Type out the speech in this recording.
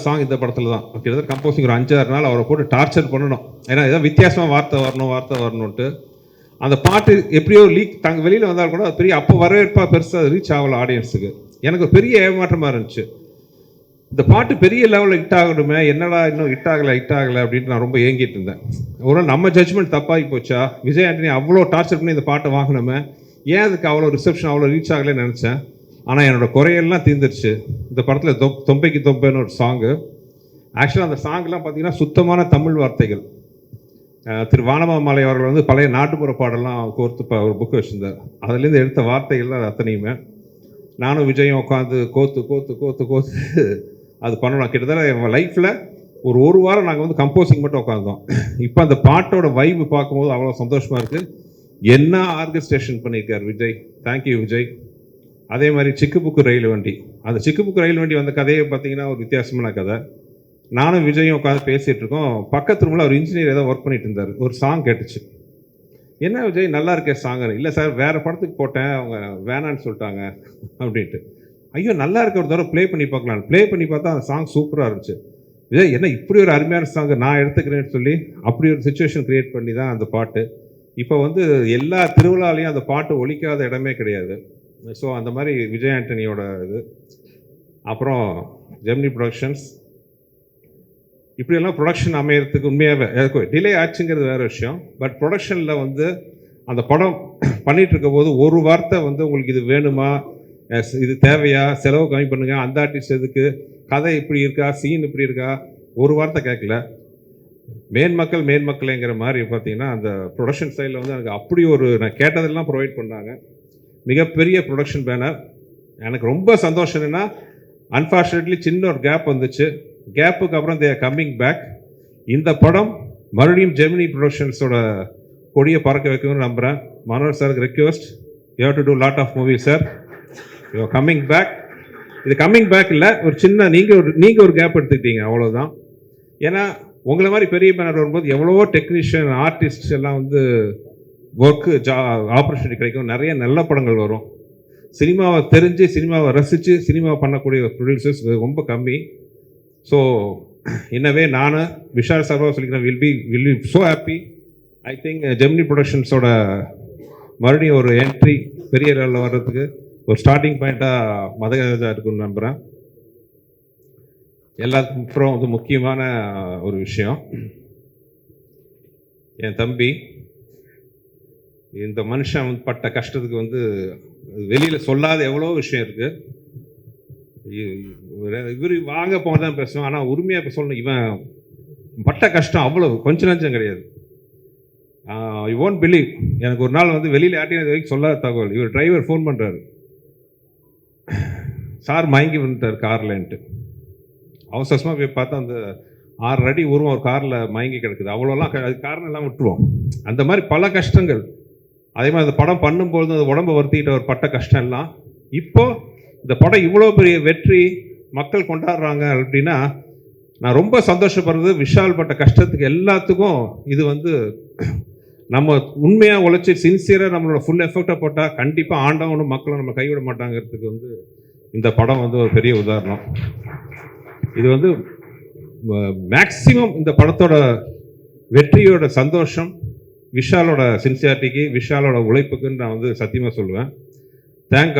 Song இந்த படத்தில் தான் கிட்டத்தட்ட கம்போசிங் ஒரு அஞ்சாறு நாள் அவரை போட்டு டார்ச்சர் பண்ணணும். ஏன்னா ஏதோ வித்தியாசமாக வார்த்தை வரணும் வார்த்தை வரணும்ட்டு அந்த பாட்டு எப்படியோ லீக் தாங்க வெளியில் வந்தால் கூட அது பெரிய அப்போ வரவேற்பாக பெருசாக ரீச் ஆகல ஆடியன்ஸுக்கு எனக்கு பெரிய ஏமாற்றமாக இருந்துச்சு. இந்த பாட்டு பெரிய லெவலில் ஹிட் ஆகணுமே என்னடா இன்னும் ஹிட் ஆகலை ஹிட் ஆகலை அப்படின்ட்டு நான் ரொம்ப ஏங்கிட்டு இருந்தேன். ஒரு நம்ம ஜட்ஜ்மெண்ட் தப்பாகி போச்சா? விஜய் ஆண்டனி அவ்வளோ டார்ச்சர் பண்ணி இந்த பாட்டை வாங்கினோமே? ஏன் அதுக்கு அவ்வளோ ரிசப்ஷன் அவ்வளோ ரீச் ஆகலைன்னு நினச்சேன்? ஆனால் என்னோட குறையெல்லாம் தீர்ந்துருச்சு. இந்த படத்தில் தொ தொம்பைக்கு தொம்பைன்னு ஒரு சாங்கு. ஆக்சுவலாக அந்த சாங்லாம் பார்த்திங்கன்னா சுத்தமான தமிழ் வார்த்தைகள். திரு வானமாமலை அவர்கள் வந்து பழைய நாட்டுப்புற பாடலாம் கோர்த்து ப- ஒரு புக் வச்சுருந்தார். அதுலேருந்து எடுத்த வார்த்தைகள் தான் அத்தனையுமே. நானும் விஜயும் உட்காந்து கோத்து கோத்து கோத்து கோத்து அது பண்ணணும். கிட்டத்தட்ட என் லைஃப்பில் ஒரு ஒரு வாரம் நாங்கள் வந்து கம்போசிங் மட்டும் உட்காந்தோம் இப்போ அந்த பாட்டோட வைப்பு பார்க்கும்போது அவ்வளோ சந்தோஷமாக இருக்குது என்ன ஆர்கஸ்ட்ரேஷன் பண்ணியிருக்கார் விஜய்? தேங்க்யூ விஜய். அதே மாதிரி சிக்கு புக்கு ரயில் வண்டி. அந்த சிக்கு புக்கு ரயில் வண்டி வந்த கதையை பார்த்தீங்கன்னா ஒரு வித்தியாசமான கதை. நானும் விஜயும் உட்காந்து பேசிகிட்டு இருக்கோம் பக்கத்து ரூமில் ஒரு இன்ஜினியர் ஏதோ ஒர்க் பண்ணிட்டு இருந்தார். ஒரு சாங் கேட்டுச்சு. என்ன விஜய் நல்லா இருக்கே சாங் இல்லை சார் வேறு படத்துக்கு போட்டேன். அவங்க வேணான்னு சொல்லிட்டாங்க. அப்படின்ட்டு. ஐயோ நல்லா இருக்க. ஒரு தடவை ப்ளே பண்ணி பார்க்கலாம் ப்ளே பண்ணி பார்த்தா அந்த சாங் சூப்பராக இருந்துச்சு. விஜய் என்ன இப்படி ஒரு அருமையான சாங் நான் எடுத்துக்கிறேன்னு சொல்லி அப்படி ஒரு சுச்சுவேஷன் க்ரியேட் பண்ணி தான் அந்த பாட்டு. இப்போ வந்து எல்லா திருவிழாலையும் அந்த பாட்டு ஒழிக்காத இடமே கிடையாது. ஸோ அந்த மாதிரி விஜய் ஆண்டனியோட இது. அப்புறம் ஜெமினி ப்ரொடக்ஷன்ஸ் இப்படியெல்லாம் ப்ரொடக்ஷன் அமையறதுக்கு உண்மையாகவே டிலே ஆச்சுங்கிறது வேற விஷயம். பட் ப்ரொடக்ஷனில் வந்து அந்த படம் பண்ணிட்டு இருக்க போது ஒரு வார்த்தை வந்து உங்களுக்கு இது வேணுமா? இது தேவையா? செலவு கம்மி பண்ணுங்கள் அந்த ஆர்டிஸ்ட் எதுக்கு? கதை இப்படி இருக்கா? சீன் இப்படி இருக்கா? ஒரு வார்த்தை கேட்கல மேன்மக்கள் மேன்மக்கள்ங்கிற மாதிரி பார்த்தீங்கன்னா அந்த ப்ரொடக்ஷன் சைடில் வந்து எனக்கு அப்படி ஒரு நான் கேட்டதெல்லாம் ப்ரொவைட் பண்ணாங்க. மிகப்பெரிய ப்ரொடக்ஷன் பேனர் எனக்கு ரொம்ப சந்தோஷம் என்னென்னா அன்ஃபார்ச்சுனேட்லி சின்ன ஒரு கேப் வந்துச்சு. கேப்புக்கு அப்புறம் தே கம்மிங் பேக் இந்த படம் மறுபடியும் ஜெமினி ப்ரொடக்ஷன்ஸோட கொடியை பறக்க வைக்கணும்னு நம்புகிறேன் மனோர் சாருக்கு request you have to do lot of movie sir you coming back இது கம்மிங் பேக் இல்லை ஒரு சின்ன நீங்கள் ஒரு நீங்கள் ஒரு கேப் எடுத்துக்கிட்டீங்க அவ்வளோதான் ஏன்னா உங்களை மாதிரி பெரிய பேனர் வரும்போது எவ்வளவோ டெக்னீஷியன் ஆர்டிஸ்ட் எல்லாம் வந்து ஒர்க்கு ஜா ஆப்பர்ச்சுனிட்டி கிடைக்கும். நிறைய நல்ல படங்கள் வரும். சினிமாவை தெரிஞ்சு சினிமாவை ரசித்து சினிமா பண்ணக்கூடிய ப்ரொடியூசர்ஸ் ரொம்ப கம்மி. ஸோ என்னவே நான் விஷால் சர்வா சொல்லிக்கிறேன் will be will be so happy I think Gemini ப்ரொடக்ஷன்ஸோட மறுபடியும் ஒரு என்ட்ரி பெரிய லெவலில் வர்றதுக்கு ஒரு ஸ்டார்டிங் பாயிண்ட்டாக மதகராஜா இருக்குன்னு நம்புகிறேன் எல்லாத்துக்கும் அப்புறம் வந்து முக்கியமான ஒரு விஷயம். என் தம்பி இந்த மனுஷன் வந்து பட்ட கஷ்டத்துக்கு வந்து வெளியில் சொல்லாத எவ்வளோ விஷயம் இருக்குது இவர் வாங்க போனதான் பேசணும் ஆனால் உரிமையாக இப்போ சொல்லணும். இவன் பட்ட கஷ்டம் அவ்வளோ கொஞ்ச நஞ்சம் கிடையாது. யூ ஓன்ட் பிலீவ் எனக்கு ஒரு நாள் வந்து வெளியில் யார்ட்டையும் இது வரைக்கும் சொல்லாத தகவல். இவர் டிரைவர் ஃபோன் பண்ணுறாரு சார் மயங்கி வந்துட்டார் கார்லன்ட்டு. அவசரமாக போய் பார்த்தா அந்த ஆறு அடி உருவம் ஒரு காரில் மயங்கி கிடக்குது. அவ்வளோலாம் க- அது காரணம் எல்லாம் விட்டுருவோம். அந்த மாதிரி பல கஷ்டங்கள். அதே மாதிரி அந்த படம் பண்ணும்போது அந்த உடம்பை வருத்திக்கிட்ட ஒரு பட்ட கஷ்டம்லாம். இப்போது இப்போ இந்த படம் இவ்வளோ பெரிய வெற்றி மக்கள் கொண்டாடுறாங்க அப்படின்னா நான் ரொம்ப சந்தோஷப்படுறது விஷால் பட்ட கஷ்டத்துக்கு எல்லாத்துக்கும் இது வந்து நம்ம உண்மையாக உழைச்சி சின்சியராக நம்மளோட ஃபுல் எஃபெக்டை போட்டால் கண்டிப்பாக ஆண்டவனும் மக்களும் நம்ம கைவிட மாட்டாங்கிறதுக்கு வந்து இந்த படம் வந்து ஒரு பெரிய உதாரணம். இது வந்து மேக்சிமம் இந்த படத்தோட வெற்றியோட சந்தோஷம் விஷாலோட சின்சியாரிட்டிக்கு விஷாலோட உழைப்புக்குன்னு நான் வந்து சத்தியமாக சொல்லுவேன். தேங்க்